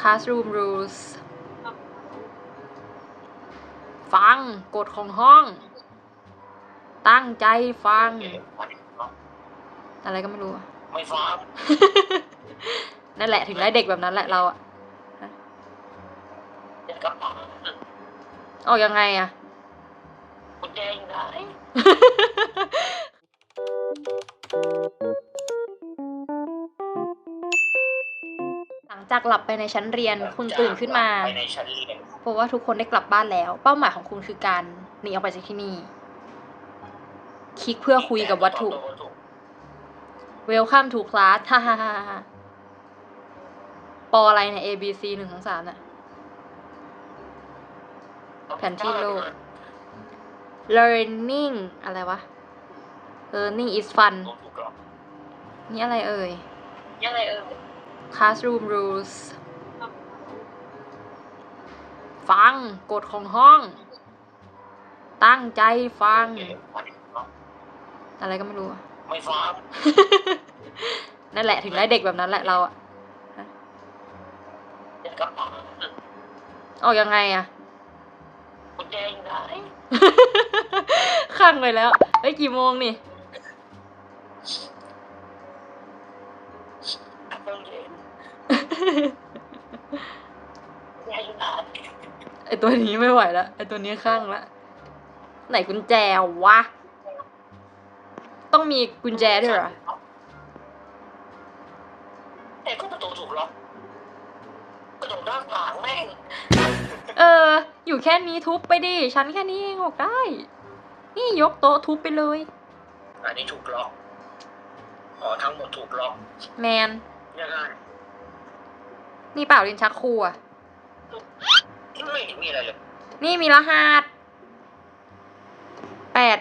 classroom rules ฟังกฎของห้อง ตั้งใจฟัง อะไรก็ไม่รู้อะไม่ฟัง นั่นแหละถึงได้เด็กแบบนั้นแหละเราอะเดี๋ยวกระเป๋าออกยังไงอะกุญแจอยู่ไห จากหลับไปในชั้นเรียนคุณตื่นขึ้นมา ไปในชั้นเรียนเพราะว่าทุกคนได้กลับบ้านแล้ว เป้าหมายของคุณคือการหนีออกไปจากที่นี่ คลิกเพื่อคุยกับวัตถุ Welcome to class ฮ่าฮ่าฮ่าฮ่าปออะไรเนี่ย A B C หนึ่งสองสามน่ะแผนที่โลก Learning อะไรวะ Learning is fun ถูกหรอกนี่อะไรเอ่ยยังไงเออ Classroom rules ฟังกฎของห้อง ตั้งใจฟัง อะไรก็ไม่รู้อะไม่ฟัง นั่นแหละถึงได้เด็กแบบนั้นแหละเราอะเดี๋ยวกระเป๋าออกยังไงอะกุญแจอยู่ไหนข้างไปแล้ว เฮ้ย กี่โมงนี่ เพิ่งเรียนกุญแจอยู่ ไหนไอตัวนี้ไม่ไหวแล้วไอตัวนี้ข้างละ ไหนกุญแจวะ ต้องมีกุญแจด้วยเหรอเอ้ก็ประตูถูกล็อกกระจกด้านหลังแม่ง เออ อยู่แค่นี้ทุบไปดิ ฉันแค่นี้เองออกได้ นี่ยกโต๊ะทุบไปเลย อันนี้ถูกล็อก อ๋อทั้งหมดถูกล็อก แมนยังไง นี่เปล่าลิ้นชักครูอะไม่เห็นมีอะไรเลยนี่มีรหัสแปด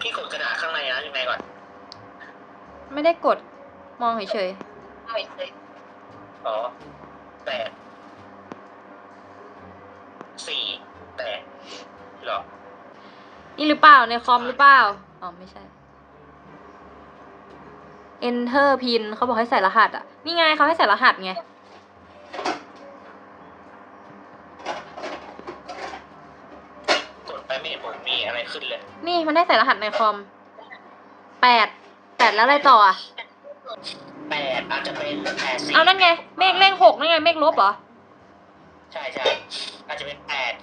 พี่กดกระดาษข้างในนะยังไงก่อนไม่ได้กดมองเฉยไม่ใช่อ๋อแปดสี่แปดเหรอ ๆนี่หรือเปล่าในคอมหรือเปล่าอ๋อไม่ใช่ enter pin เขาบอกให้ใส่รหัสอะ นี่ไงเขาให้ใส่รหัสไง กดไปไม่เห็นผมมีอะไรขึ้นเลย นี่มันได้ใส่รหัสในคอมแปดแปดแล้วอะไรต่ออะ แปดอาจจะเป็นแปดสี่เอานั่นไง เมฆเลขหกนั่นไง เมฆลบเหรอ ใช่ใช่อาจจะเป็นแปด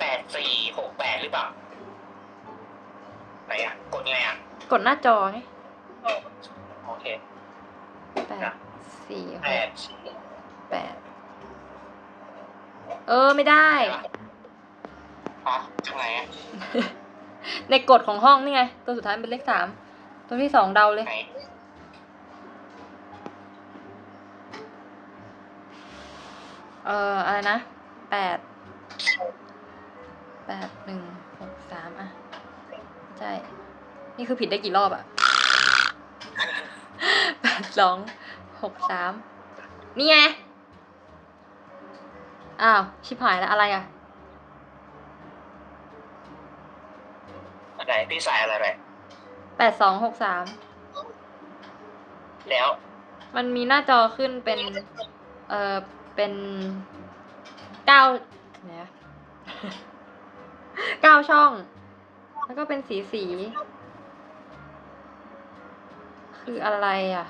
แปดสี่หกแปดหรือเปล่าไหนอะ กดไงอะ กดหน้าจอไง โอเคแปดสี่หแปกดสี่แปดเออไม่ได้ ฮะข้างไหนอะในกฎของห้องนี่ไง ตัวสุดท้ายเป็นเลขสามตัวที่สองเดาเลย ไหนเอออะไรนะแปดแปดหนึ่งหกสามอะ ใช่ นี่คือผิดได้กี่รอบอะ แปดสองหกสามนี่ไง อ้าว ชิบหายแล้วอะไรอะไหนพี่ใส่อะไรไปแปดสองหกสาม แล้ว มันมีหน้าจอขึ้นเป็น เออเป็นเก้าเนี่ยเก้าช่อง แล้วก็เป็นสีสี คืออะไรอะ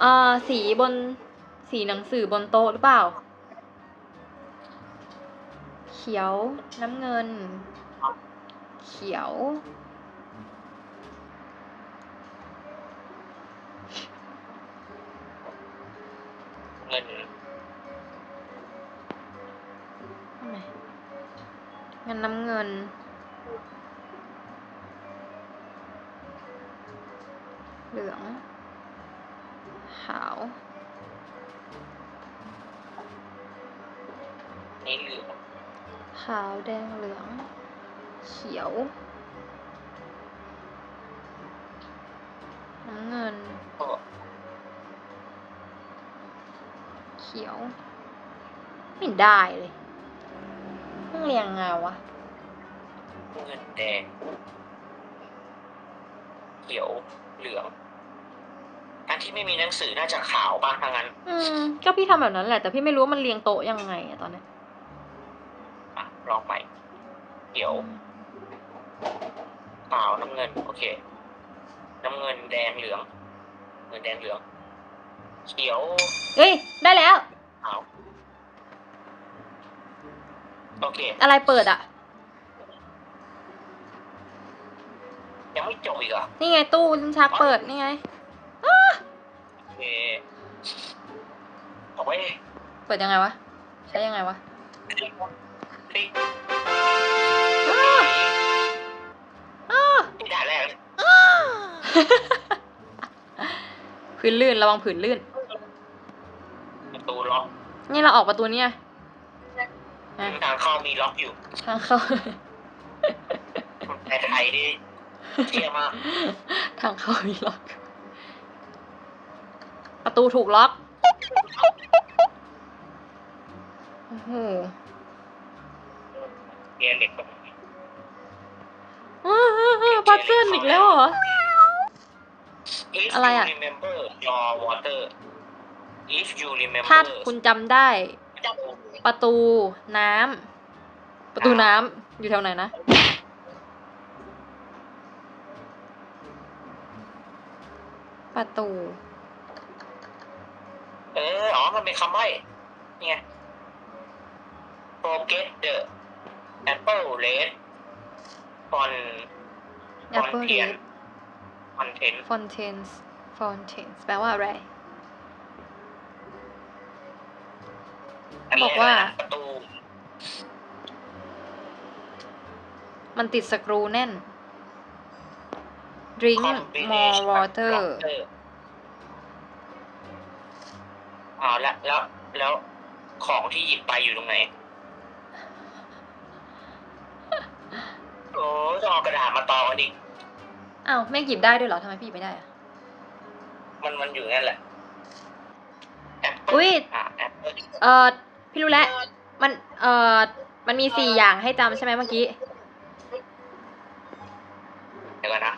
เอ่อสีบนสีหนังสือบนโต๊ะหรือเปล่า เขียวน้ำเงิน เขียว เงินทำไมเงินน้ำเงิน นี่เหลืองขาวแดงเหลือง เขียว น้ำเงิน ก็เขียว ไม่ได้เลยต้องเรียงไงวะ เงินแดง เขียวเหลือง อันที่ไม่มีหนังสือน่าจะขาวป่ะทางนั้น อืม ก็พี่ทำแบบนั้นแหละ แต่พี่ไม่รู้ว่ามันเรียงโต๊ะยังไงอะตอนเนี้ยอะ ลองใหม่เขียวขาวน้ำเงิน โอเค น้ำเงินแดงเหลืองเงินแดงเหลือง เขียวเฮ้ย ได้แล้ว ขาว โอเค อะไรเปิดอะยังไม่จบอีกเหรอนี่ไงตู้ลิ้นชักเปิด นี่ไง โอเคเอาไว้เปิดยังไงวะ ใช้ยังไงวะ คลิกคลิกอ้าอ้าที่ด่านแรกเลยพื้นลื่นระวังผืนลื่น ประตูล็อกนี่เราออกประตูเนี่ยนะทางเข้ามีล็อกอยู่ทางเข้าแต่ไทยนี่เที่ยมากทางเข้ามีล็อก ประตูถูกล็อก โอ้โห เกียร์เหล็กแบบพัซเซิลอีกแล้วเหรอ If อะไรอะ you remember your water if you remember ถ้าคุณจำได้ ประตูน้ำประตูน้ำอยู่แถวไหนนะ ประตู เออ อ๋อ มันเป็นคำใบ้นี่ไง forget the apple red on Apple content Red content Fountains Fountains แปลว่าอะไรอันนี้บอกว่าะไรนะประตู มันติดสกรูแน่น Drink more combination water water อ่าแล้วแล้วแล้วของที่หยิบไปอยู่ตรงไหน โอ้ต้องเอากระดาษมาตองกันดิอ้าวแม่งหยิบได้ด้วยเหรอทำไมพี่หยิบไม่ได้อะมันมันอยู่นั่นแหละแอปเปิลอุ๊ยอะแอปเปิลเออพี่รู้แล้วมันเออมันมีสี่อย่างให้จำใช่ไหมเมื่อกี้ เดี๋ยวก่อนนะ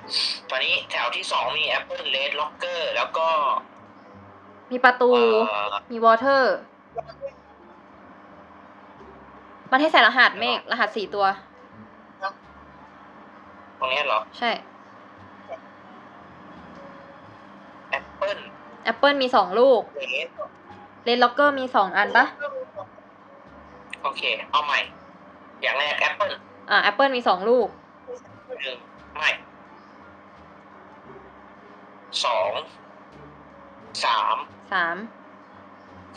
ตอนนี้แถวที่สองมีแอปเปิลเลดล็อกเกอร์แล้วก็มีประตู เอ่อมี water มันให้ใส่รหัสเมฆรหัสสี่ตัวต รงเนี้ยเหรอ ใช่แอปเปิลแอปเปิลมีสองลูกเลดเลนล็อกเกอร์มีสองอันปะโอเค เอาใหม่ อย่างแรกแอปเปิลอ่าแอปเปิลมีสองลูกหนึ่งไม่สองสามสาม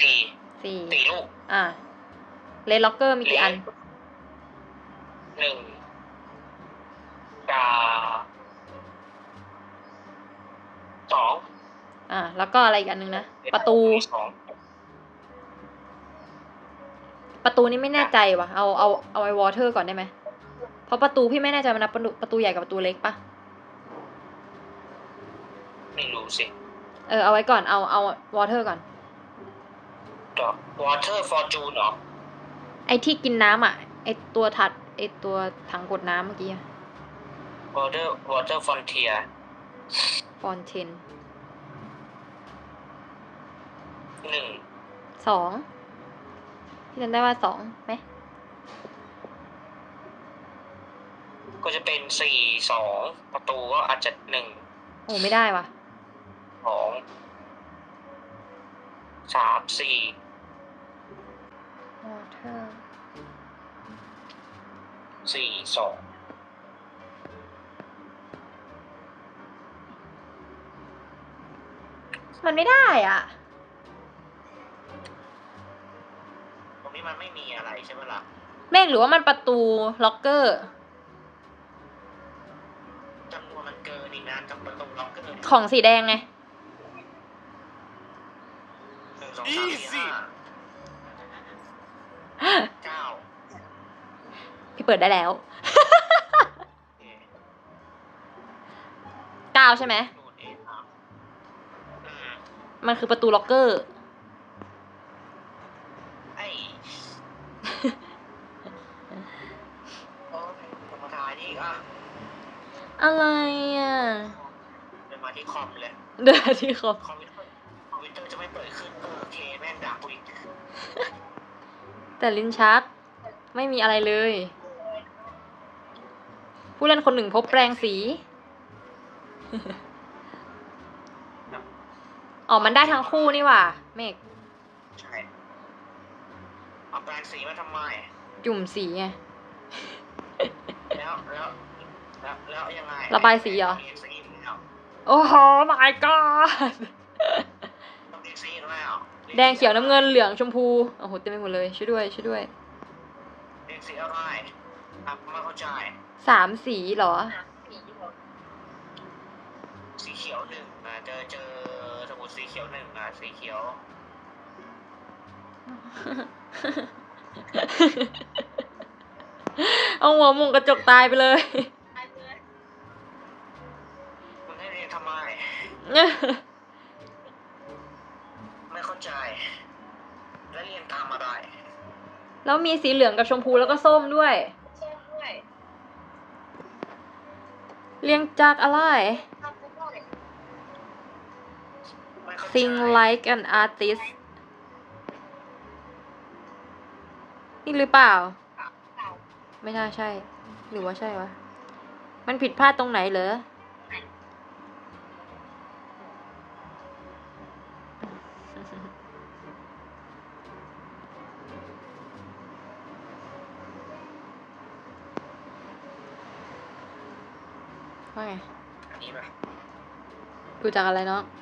สี่สี่สี่ลูก อ่าเลนล็อกเกอร์มีกี่อันหนึ่งกา สองอ่า แล้วก็อะไรอีกอันหนึงนะ ประตู สองประตูนี่ไม่แน่ใจว่ะ เอาเอาเอาไอ้วอเตอร์ก่อนได้ไหม เพราะประตูพี่ไม่แน่ใจมันนับประตูประตูใหญ่กับประตูเล็กปะไม่รู้สิ เออเอาไว้ก่อน เอาเอาวอเตอร์ก่อนดอก water fortune เหรอ ไอ้ที่กินน้ำอะ ไอ้ตัวถัด ไอ้ตัวถังกดน้ำเมื่อกี้ water water frontier ฟอนเทนหนึ่งสองพี่จำได้ว่าสองไหมก็จะเป็นสี่สองประตูก็อาจจะหนึ่งโอ้ไม่ได้ว่ะสองสามสี่ water สี่สอง มันไม่ได้อะ ตรงนี้มันไม่มีอะไรใช่ไหมล่ะเมฆหรือว่ามันประตูล็อกเกอร์ จำนวนมันเกินอีกนานกับประตูล็อกเกอร์ของสีแดงไง หนึ่งสองสามสี่ห้าเก้าพี่เปิดได้แล้วโอเคเก้าใช่ไหมดูดเองครับอืม มันคือประตูล็อกเกอร์ ไอ้โอ้ยกรรมการนี่อะอะไรอะเป็นมาที่คอมเลย เดินที่คอมคอมพิวเตอร์คอมพิวเตอร์จะไม่เปิดขึ้นเออโอเคแม่งด่ากูอีกแต่ลิ้นชัก ไม่มีอะไรเลย ผู้เล่นคนหนึ่งพบแปลงสี อ๋อ มันได้ทั้งคู่นี่หว่า เมก ใช่ เอาแปรงสีมาทำไม จุ่มสีไง แล้วแล้วแล้วแล้วยังไงระบายสีเหรอ ต้องรียนสีอีกแล้วโอ้โห my god ต้องเรียนสีอีกแล้วแดงเขียวน้ำเงินเหลืองชมพู โอ้โห เต็มไปหมดเลย ช่วยด้วย ช่วยด้วยเรียนสีอะไรอะไม่เข้าใจ สามสีเหรอ สีเขียวหนึ่งอะเจอเจอสมุดสีเขียวหนึ่งอะสีเขียวเอาหัวมุงกระจกตายไปเลยมันให้เรียนทำไม ไม่เข้าใจ แล้วเรียนตามอะไรแล้วมีสีเหลืองกับชมพูแล้วก็ส้มด้วย เรียงจากอะไร ไม่เข้าใจ Sing like an artist นี่หรือเปล่า ไม่น่าใช่ หรือว่าใช่วะ มันผิดพลาดตรงไหนเหรอว่าไงอันนี้ป่ะดูจากอะไรเนาะ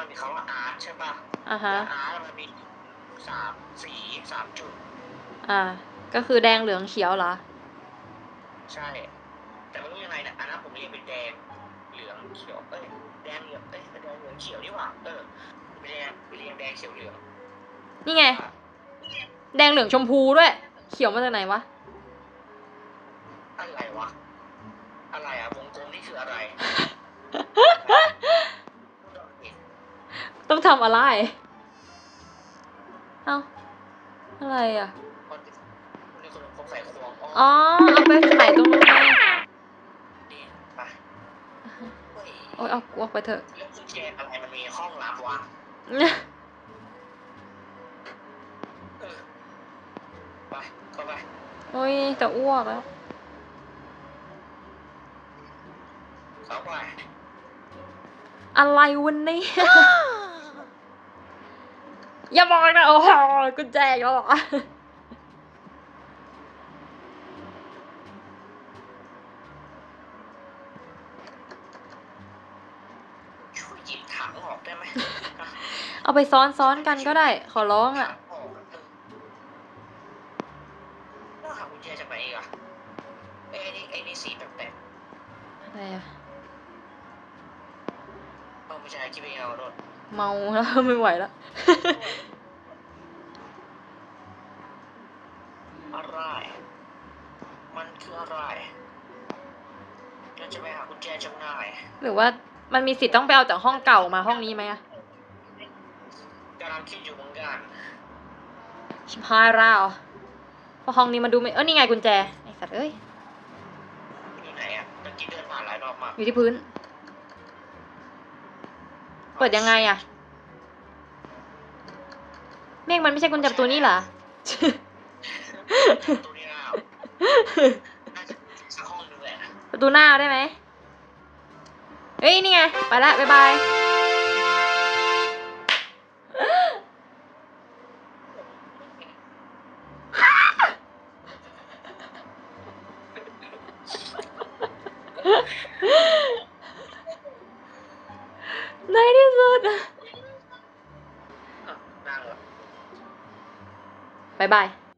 มันมีคำว่าอาร์ตใช่ป่ะอ่าฮะแล้วอาร์ตมันมีสามสีสามจุด อ่า ก็คือแดงเหลืองเขียวเหรอ ใช่ แต่ไม่รู้ยังไงนะอันนั้นผมเรียนเป็นแดงเหลืองเขียว เอ้ย แดงเหลือง เอ้ยแดงเหลืองเขียวนี่หว่า เออไปเรียนไปเรียนแดงเขียวเหลือง นี่ไง แดงเหลืองชมพูด้วย เขียวมาจากไหนวะ อะไรวะ อะไรอะวงกลมนี่คืออะไร ต้องทำอะไร เอ้า อะไรอะ คนนี่คนคงใส่ควงอ๋อ เอาไปใส่ตรงนู้นไงนี่ไปเฮ้ยโอ้ยเอากูออกไปเถอะแล้วกุญแจอะไรมันมีห้องลับวะเออไปเข้าไปโอ้ยแต่อ้วกแล้ว เข้าไป อะไรวันนี้ อย่าบอกนะโอ้โหกุญแจอีกแล้วเหรอช่วยหยิบถังออกได้ไหมเอาไปซ้อนซ้อนกันก็ได้ ขอร้องอะถังออกเออแล้วหากุญแจจากไหนอีกอะเอ้ยไอ้นี่ไอ้นี่สีแปลกอะไรอะๆเอาไม่ใช่คิดไปเอาโดน เมาแล้ว ไม่ไหวแล้ว อะไร มันคืออะไรเราจะไปหากุญแจจากไหนหรือว่ามันมีสิทธิ์ต้องไปเอาจากห้องเก่ามาห้องนี้ไหมอะกำลังคิดอยู่เหมือนกันชิบหายแล้วเพราะห้องนี้มันดูไม่เออนี่ไงกุญแจไอ้สัตว์เอ้ยอยู่ไหนอะตะกี้เดินผ่านหลายรอบมากอยู่ที่พื้น เปิดยังไงอะ เมฆมันไม่ใช่กุญแจประตูนี่เหรอตัวนี้แล้วน่าจะสักห้องนึงแหละประตูหน้าได้ไหมเฮ้ย นี่ไง ไปละบ๊ายบาย ในที่สุด อะ